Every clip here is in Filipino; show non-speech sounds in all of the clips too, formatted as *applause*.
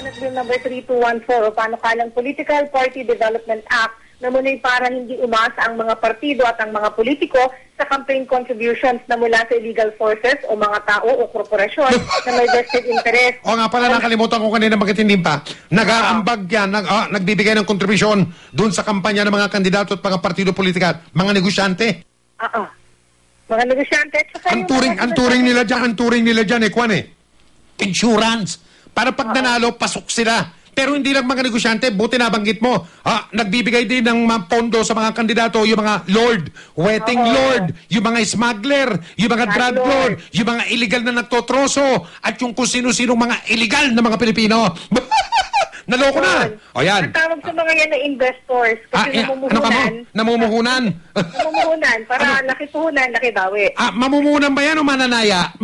Senate Bill number 3214 o panukalang Political Party Development Act na muna'y para hindi umasa ang mga partido at ang mga politiko sa campaign contributions na mula sa illegal forces o mga tao o korporasyon *laughs* na may vested interest. O nga pala, nakalimutan ko kanina magkatinding pa. Nag-aambag yan, nag, ah, nagbibigay ng kontribusyon doon sa kampanya ng mga kandidato at mga partido politika, mga negosyante. Oo. Mga negosyante. at saka Ang turing, mga ang turing nila dyan, ang turing nila dyan, eh, kwan eh. Insurance. Para pag nanalo, pasok sila. Pero hindi lang mga negosyante, buti nabanggit mo. Ah, nagbibigay din ng mga pondo sa mga kandidato, yung mga lord, wedding Oo. lord, yung mga smuggler, yung mga Drug drug lord. lord, yung mga illegal na nagtotroso, at yung kung sino-sino mga illegal na mga Pilipino. *laughs* Naloko na. O yan. Ang tawag sa mga yan na investors. Ah, Kasi eh, ano ka mo? namumuhunan. Namumuhunan. *laughs* namumuhunan. Para laki puhunan, laki bawi. ah, mamumunan ba yan o mananaya? *laughs*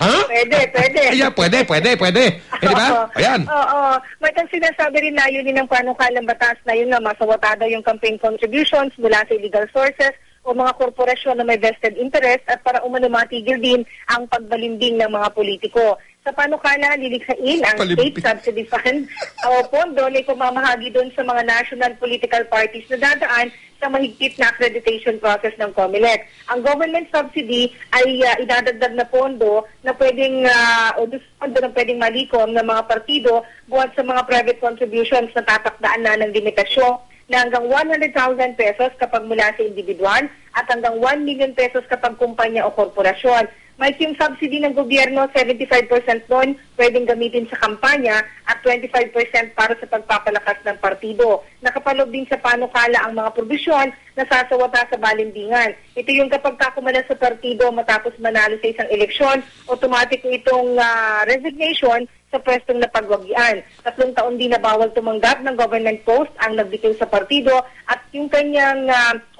ha? Pwede, pwede. *laughs* Ayan, pwede, pwede, pwede. Eh, di ba? Oo. Ayan. Oo. May kang sinasabi rin na yun ng panukalang batas na yun na masawata daw yung campaign contributions mula sa illegal sources o mga korporasyon na may vested interest at para umano matigil din ang pagbalimbing ng mga politiko. Sa panukala, lilikhain ang. State Subsidy Fund *laughs* o pondo na ipamamahagi doon sa mga national political parties na dadaan sa mahigpit na accreditation process ng COMELEC. Ang government subsidy ay uh, idadagdag na pondo na pwedeng uh, o pondo na pwedeng malikom ng mga partido buwan sa mga private contributions na tatakdaan na ng limitasyon na hanggang 100,000 pesos kapag mula sa individual at hanggang 1 million pesos kapag kumpanya o korporasyon. May yung subsidy ng gobyerno, 75% doon pwedeng gamitin sa kampanya at 25% para sa pagpapalakas ng partido. Nakapaloob din sa panukala ang mga probisyon na sasawata sa balimbingan. Ito yung kapag kakumala sa partido matapos manalo sa isang eleksyon, automatic itong ah, resignation sa pwestong napagwagian. Tatlong taon din na bawal tumanggap ng government post ang nagbitiw sa partido at yung kanyang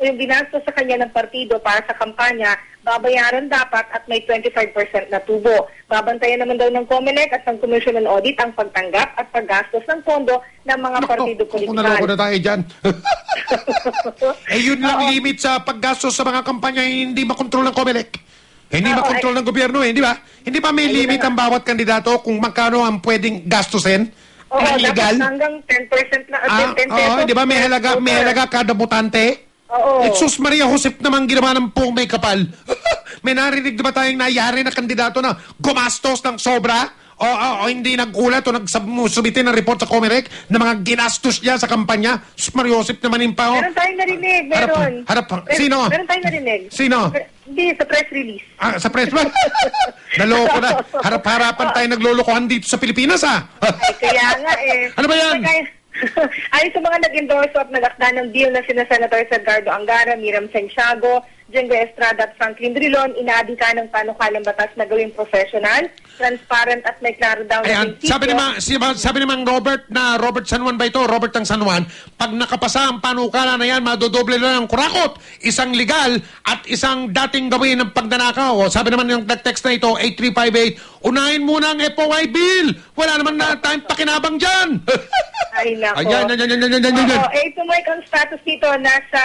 o yung binastos sa kanya ng partido para sa kampanya babayaran dapat at may 25% na tubo. Babantayan naman daw ng COMELEC at ng Commission on Audit ang pagtanggap at paggastos ng pondo ng mga partido kung naloko na politikal. tayo dyan. *laughs* eh, yun lang limit sa paggastos sa mga kampanya hindi makontrol ng COMELEC. Hindi Oo, makontrol ng gobyerno eh, di ba? Hindi ba may Ayun limit na ang bawat kandidato kung magkano ang pwedeng gastusin? Oo, na dapat illegal? hanggang 10% na, Ah, 10 pesos. oo, di ba may halaga, may halaga kada butante? Oo. Eh, sus Maria Josep naman ginawa ng pong may kapal. *laughs* may narinig na ba tayong nayari na kandidato na gumastos ng sobra? O, o, o hindi nagulat o nagsubitin ng report sa Comelec na mga ginastos niya sa kampanya? Maria Josep naman yung pa. oh. Meron tayong narinig, Harap- meron. harap- Mer- sino? Meron tayong narinig. Sino? Hindi, sa press release. Ah, sa press ba? *laughs* Naloko na. Harap-harapan tayo naglolokohan dito sa Pilipinas, ah. Ay, kaya nga eh. *laughs* Ano ba yan? Kaya- *laughs* Ayon sa mga nag-endorse at nagakda ng deal na sina Senator Edgardo Angara, Miram Santiago, Jengo Estrada at Franklin Drilon, inaadika ng panukalang batas na gawing professional, transparent at may klaro daw na Ayan, sabi ni, Ma, sabi ni Mang Robert na Robert San Juan ba ito? Robert ng San Juan, pag nakapasa ang panukala na yan, madodoble na ng kurakot. Isang legal at isang dating gawin ng pagdanakaw. O, Sabi naman yung nag-text na ito, 8358, unahin muna ang FOI bill. Wala naman na tayong pakinabang dyan. *laughs* Ay, nako. Ayan, ayan, ayan, ayan, ayan, ayan. Oo, eh, ito Mike, ang status nito, nasa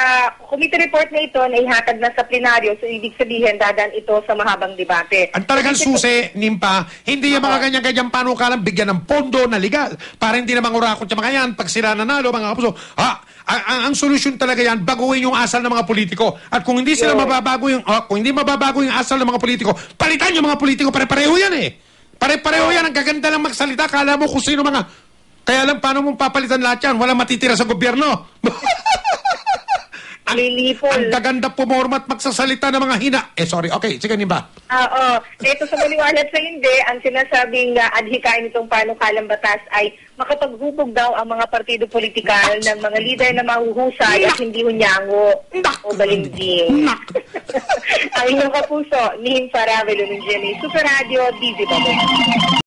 committee report na ito na ihatag na sa plenaryo. So, ibig sabihin, dadan ito sa mahabang debate. Ang talagang susi, Nimpa, hindi yung mga ganyan-ganyan panukalang bigyan ng pondo na legal para hindi na mangurakot yung mga yan pag sila nanalo, mga kapuso. Ha, ang, ang, ang solusyon talaga yan, baguhin yung asal ng mga politiko. At kung hindi sila mababago yung, ah, kung hindi mababago yung asal ng mga politiko, palitan yung mga politiko, pare-pareho yan eh. Pare-pareho yan, ang gaganda lang magsalita, kala mo kung sino mga... Kaya lang, paano mong papalitan lahat yan? Walang matitira sa gobyerno. *laughs* ang, Lilipol. ang gaganda pumorma at magsasalita ng mga hina. Eh, sorry. Okay, sige, Nimba. Oo. Ito sa maliwanag sa hindi, ang sinasabing uh, adhikain nitong panukalang batas ay makapaghubog daw ang mga partido politikal ng mga lider na mahuhusay at hindi hunyango o balimbing. Nak! *laughs* ang inyong kapuso, Nihim Faravelo ng GMA Super Radio, DZ Babo.